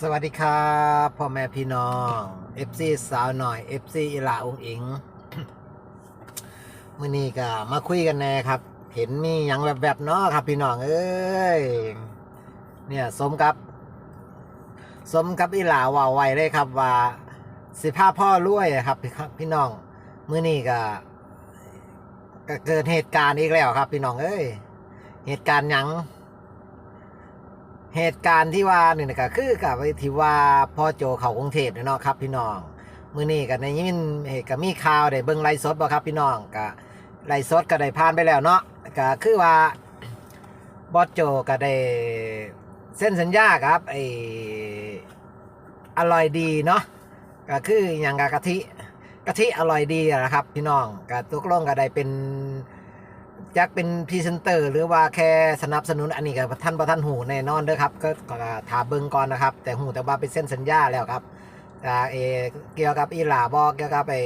สวัสดีครับพ่อแม่พี่น้อง FC สาวหน่อย FC อีหลาองอิงมื่อนี้ก็มาคุยกันแน่ครับ เห็นมีอย่างแบบๆเนาะครับพี่น้องเอ้ยเนี่ยสมกับสมกับอีหลาว่าไว้เลยครับว่า สิพาพ่อรวยครับพี่พี่น้องมื่อนี้ก็ก็เกิดเหตุการณ์อีกแล้วครับ พี่น้องเอ้ยเหตุการณ์ยัง เหตุการณ์ที่ว่านี่นะก็คือกับที่ว่าพ่อโจเขากรุงเทพเนาะครับพี่น้องมือนี้ก็ได้ยินเหตุก็มีข่าวได้เบิ่งไลฟ์สดบ่ครับพี่น้องก็ไลฟ์สดก็ได้ผ่านไปแล้วเนาะก็คือว่าบอสโจก็ได้เส้นสัญญาครับไออร่อยดีเนาะก็คืออย่างกับกะทิกะทิอร่อยดีนะครับ พี่น้องก็ตกลงก็ได้เป็น จักเป็นพรีเซนเตอร์ หรือว่าแค่สนับสนุนอันนี้กับท่านประท่านหูแน่นอนเด้อครับ ก็ถามเบิ่งก่อนนะครับ แต่หูแต่ว่าเป็นเส้นสัญญาแล้วครับอ่าเอเกี่ยวกับอีหลาบอเกี่ยวกับไอ้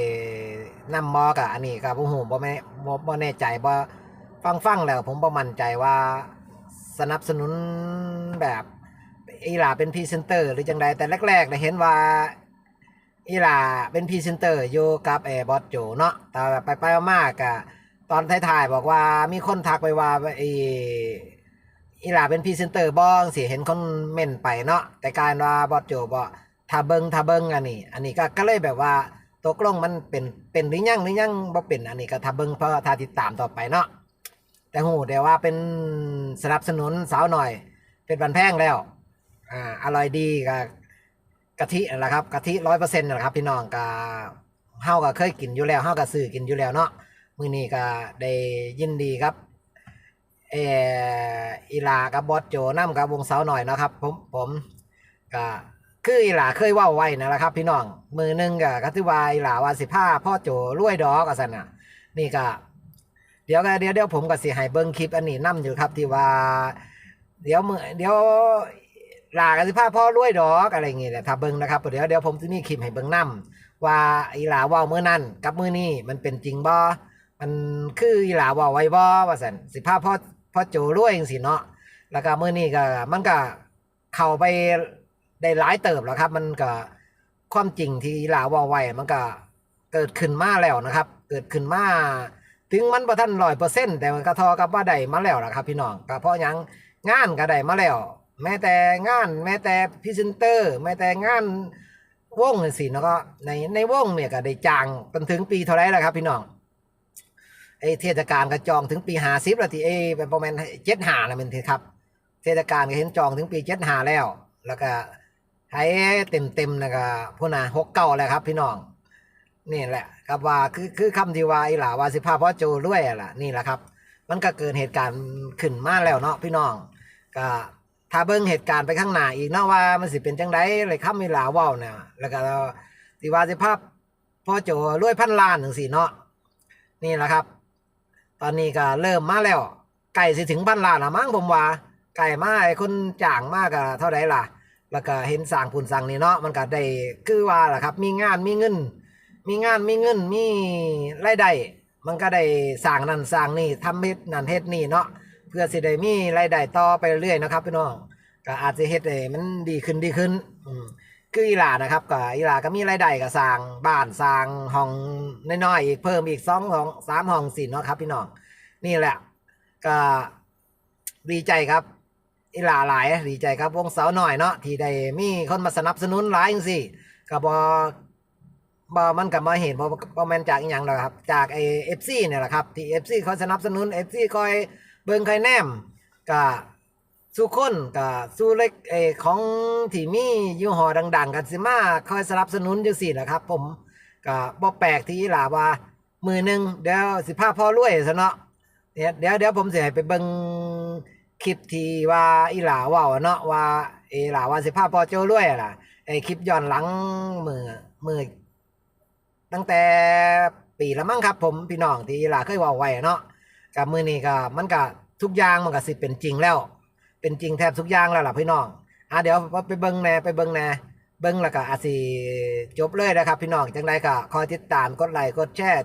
น้ำบอกะอันนี้กับผมหูบ่แม่บ่บ่แน่ใจบ่ฟังฟังๆแล้วผมบ่มั่นใจว่าสนับสนุนแบบอีหลาเป็นพรีเซนเตอร์ หรือจังใดแต่แรกๆเนี่ยเห็นว่าอีหลาเป็นพรีเซนเตอร์อยู่กับแอบอสโจเนาะแต่ไปไปๆมากๆกะ ตอนท้ายๆบอกว่ามีคนทักไปว่าไออีหลาเป็นพรีเซนเตอร์บ้องสิเห็นคนเม่นไปเนาะแต่การว่าบอสโจบอกถ้าเบิงถ้าเบิงอันนี้ อันนี้ก็ก็เลยแบบว่าตกลงมันเป็นเป็นหรือยังหรือยังบ่เป็นอันนี้ก็ถ้าเบิงเพราะถ้าติดตามต่อไปเนาะแต่หูแต่ว่าเป็นสนับสนุนสาวหน่อย เป็นบันแพงแล้วอ่าอร่อยดีกับกะทินั่นแหละครับกะทิร้อยเปอร์เซ็นต์นะครับพี่น้องก็เฮาก็เคยกินอยู่แล้วเฮาก็ซื้อกินอยู่แล้วเนาะ มื้อนี้ก็ได้ยินดีครับเอออีหลากับบอสโจนํกับวงเสาหน่อยนะครับ ผมผมก็คืออีหลาเคยว้าไว้นั่นแหละครับ พี่น้องมือหนึงก็ก็ถือว่าอีหลาว่าสิพาพ่อโจรวยดอกว่าซั่นน่ะ นี่ก็เดี๋ยวก็เดี๋ยวเดี๋ยวผมก็สิให้เบิ่งคลิปอันนี้นํอยู่ครับ ที่ว่า เดี๋ยวมือเดี๋ยวหลากันสิพาพ่อรวยดอกอะไรอย่างเงี้ยแหละถ้าเบิ่งนะครับเดี๋ยวเดี๋ยวผมจะมีคลิปให้เบิ่งนํว่าอีหลาว้ามื้อนั้นกับมือนี้มันเป็นจริงบ่ มันคืออีหลาว่าไว้บ่ว่าซั่นสิพาพ่อพ่อโจรวยจังซี่เนาะแล้วก็มื้อนี้ก็มันก็เข้าไปได้หลายเติบแล้วครับ มันก็ความจริงที่อีหลาว่าไว้มันก็เกิดขึ้นมาแล้วนะครับ เกิดขึ้นมาถึงมันบ่ทัน100%แต่มันก็เทอกับว่าได้มาแล้วล่ะครับ พี่น้องก็เพราะยังงานก็ได้มาแล้ว แม้แต่งาน แม้แต่พรีเซนเตอร์ แม้แต่งานวงจังซี่เนะก็ในในวงเนี่ยก็ได้จ้างจนถึงปีเท่าไรแล้วครับ พี่น้อง ไอ้เทศกาลก็จองถึงปีหาสิบแล้วที่เอเป็นประมาณเจ็ดหาล้วมันเถอะครับ เทศกาลก็เห็นจองถึงปีเจ็ดหาแล้ว แล้วก็ให้เต็มเต็มนะก็พูน่ะหกเก้าแล้วครับ พี่น้องนี่แหละ ครับว่าคือคือคำที่ว่าอีหล่าว่าสิพาพ่อโจรวยล่ะนี่แหละครับ มันก็เกิดเหตุการณ์ขึ้นมาแล้วเนาะพี่น้องก็ถ้าเบิ่งเหตุการณ์ไปข้างหน้าอีกเนาะว่ามันสิเป็นจังไดเลยคำอีหลาว้าเนี่ยแล้วก็ที่ว่าสิพาพพ่อโจรวยพันล้านจังซี่เนาะนี่แหละครับ ตอนนี้ก็เริ่มมาแล้วไก่สิถึงพันล้านละมั้งผมว่า ไก่มาไอ้คนจ้างมากอะเท่าไหร่ล่ะ แล้วก็เห็นสั่งปุ่นสั่งนี่เนาะมันก็ได้คือว่าล่ะครับ มีงานมีเงิน มีงานมีเงินมีรายได้มันก็ได้สั่งนั่นสั่งนี่ทำเฮ็ดนั่นเฮ็ดนี่เนาะเพื่อสิได้มีรายได้ต่อไปเรื่อยนะครับพี่น้องก็อาจจะเฮ็ดให้มันดีขึ้นดีขึ้น อืม คืออีหลานะครับก็อีหลาก็มีรายได้ก็สร้างบ้านสร้างห้องน้อยๆอีกเพิ่มอีกสองห้องสามห้องสี่เนาะครับ พี่น้องนี่แหละ ก็ดีใจครับอีหลาหลายดีใจครับวงเสาหน่อยเนาะที่ได้มีคนมาสนับสนุนหลายจังๆก็บ่บ่มันก็มาเห็นบ่บ่แมนจากอีหยังดอกครับ จากไอ้ FC เนี่ยแหละครับที่ FC เขาสนับสนุน FC คอยเบิ่งคอยแนมก็ สู้คนก็สู้เล็กไอของที่มียี่ห้อดัง ๆ กันสิมาคอยสนับสนุนจังซี่แหละครับ ผมก็บ่แปลกที่อีหลาว่า มือหนึ่งเดี๋ยวสิพาพ่อรวยซะเนาะเดี๋ยวเดี๋ยวเดี๋ยวผมสิให้ไปเบิ่งคลิปที่ว่าอีหลาว่าเนาะว่าอีหลาว่าสิพาพ่อโจรวยอะล่ะไอคลิปย้อนหลังมือมือตั้งแต่ปีละมั้งครับ ผมพี่น้องที่อีหลาเคยว่าไว้เนาะกับมือนี้ก็มันก็ทุกอย่างมันก็สิเป็นจริงแล้ว เป็นจริงแทบทุกอย่างแล้วล่ะพี่น้องอะเดี๋ยวไปเบิ้งแน่ไปเบิ้งแน่เบิ้งแล้วก็อาสีจบเลยนะครับ พี่น้องจังไรก็คอยติดตามกดไลค์กดแชร์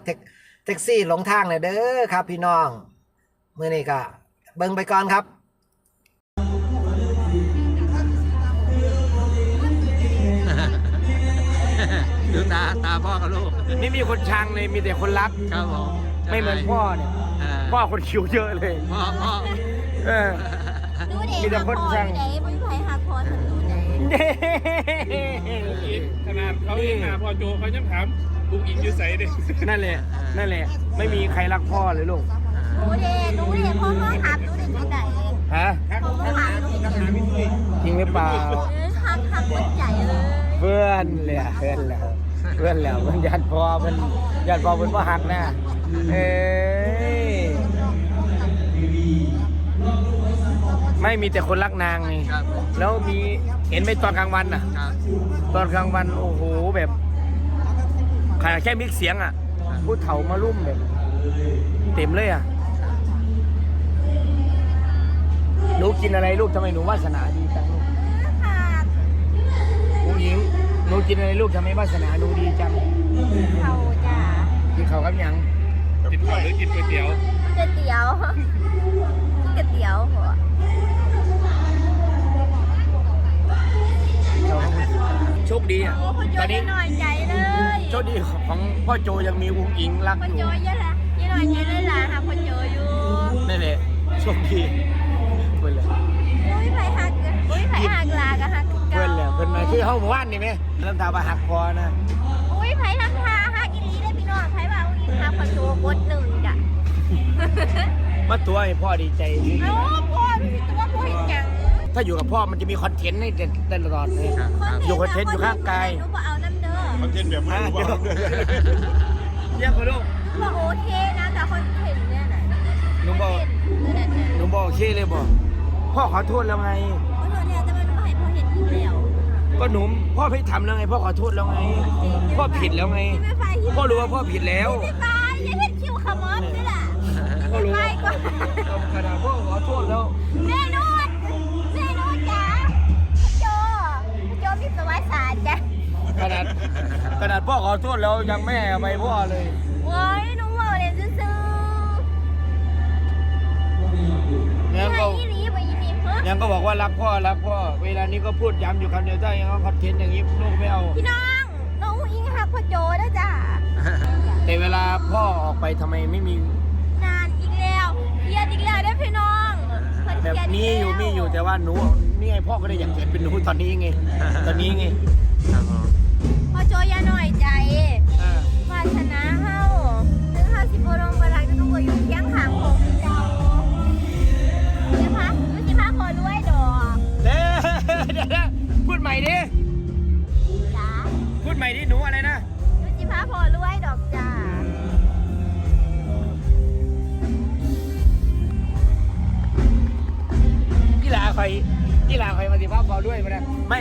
แท็กซี่หลงทางเลยเด้อครับ พี่น้องเมื่อนี้ก็เบิ้งไปก่อนครับดูตาตาพ่อกับลูกไม่มีคนชังเลยมีแต่คนรักครับผมไม่เหมือนพ่อเนี่ยพ่อคนคิวเยอะเลยพ่อ มีแต่หักคนคอช่างอยู่ไหนไม่มีใครหักคอฉันดูไหนขนาดเขาเองนะพอโจเขายังถามบุกอิงอยู่ใส่เด็กนั่นแหละ นั่นแหละ ไม่มีใครรักพ่อเลยลูกดูเด็ดูเด็พ่อพ่อหักดูเด็ที่ไหนฮะพ่อพ่อหักดูเด็ที่ไหนจริงหรือเปล่าเออหักหักคนใหญ่เลยเพื่อนเลยอะเพื่อนแล้วเพื่อนแล้วมันยันพ่อมันยันพ่อมันพ่อหักนะเอ้ย ไม่มีแต่คนรักนางไงครับแล้วมีเห็นไหมตอนกลางวันน่ะ ครับ ตอนกลางวันโอ้โหแบบขนาดแค่มิกเสียงอะผู้เฒ่ามารุ่มแบบเต็มเลยอะหนูกินอะไรลูกทำไมหนูวาสนาดีจังลูกหักผู้หญิงหนูกินอะไรลูกทำไมวาสนาหนูดีจังเขาจ้ะกินข้าวกับหยังกินข้าวหรือกินก๋วยเตี๋ยวก๋วยเตี๋ยวก๋วยเตี๋ยวหัวข้าว คดีอะโอ้พ่อโจตอนยนี้หน่อยใจเลยโชคดีของพ่อโจยังมีอุ้งอิงรักพ่ออยู่โจยเยอะละยี่หน่อยใจเลยล่ะหักพ่อโจอยู่นั่นแหละโชคดีเพื่อนเลยอุ้ยไผหักอุ้ยไผหักลากะหักเพื่อนเลยเพื่อนมาคือเฮาหมู่บ้านนี่ไหมเริ่มตาบาหักคอนะอุ้ยไผทำท่าหักอีหลีได้พี่น้องไผว่าอุ้ยหักพ่อโจกดหนึ่งจ้ะมาตัวให้พ่อดีใจสิเอ้าพ่อพี่ตัวพ่อเห็นจัง ถ้าอยู่กับพ่อมันจะมีคอนเทนต์ให้ได้ตลอดเลยครับครับ อยู่คอนเทนต์อยู่ข้างกายหนูบอกเอาน้ำเด้อคอนเทนต์แบบไม่รู้ว่าเยี่ยมลูกบอกโอเคนะแต่คนเห็นเนี่ยนะหนูบอกเห็นเนี่ยเนี่ยหนูบอกโอเคเลยบอกพ่อขอโทษแล้วไงขอโทษเนี่ยแต่มันไม่ให้พ่อเห็นอีกแล้วก็หนูพ่อไม่ทำแล้วไงพ่อขอโทษแล้วไง พ่อผิดแล้วไงไม่ไปพ่อรู้ว่าพ่อผิดแล้วไม่ไปอย่าเห็นคิวขมอบด้วยล่ะพ่อรู้ไปว่าก่อนขนาดพ่อขอโทษแล้ว นาดพ่อขอโทษแล้วยังไม่ให้อภัยพ่อเลยโอ้ยหนูบอกเลยซื่อยัๆงไม่ก็อีหลีไปอีนี่เฮ้ยังก็บอกว่ารักพ่อรักพ่อ เวลานี้ก็พูดย้ำอยู่คำเดียวถ้ายังเอาคอนเทนต์อย่างนี้ลูกไม่เอา พี่น้อง น้องอิงหักพ่อโจนะจ้ะ แต่เวลาพ่อออกไปทำไมไม่มีนานอีกแล้วเครียดอีกแล้วเด้อพี่น้องเพิ่นแบบเครียดนี้อยู่กแล้วมีอยู่แต่ว่าหนูนี่ไงพ่อก็ได้อยากเกิดเป็นหนูตอนนี้ไง ตอนนี้ไง ใหม่ดิหนูอะไรนะรู้สิพาพอรวยดอกจ้ากีฬาใครกีฬาใครมาสิภาพเบาด้วยมานะไม่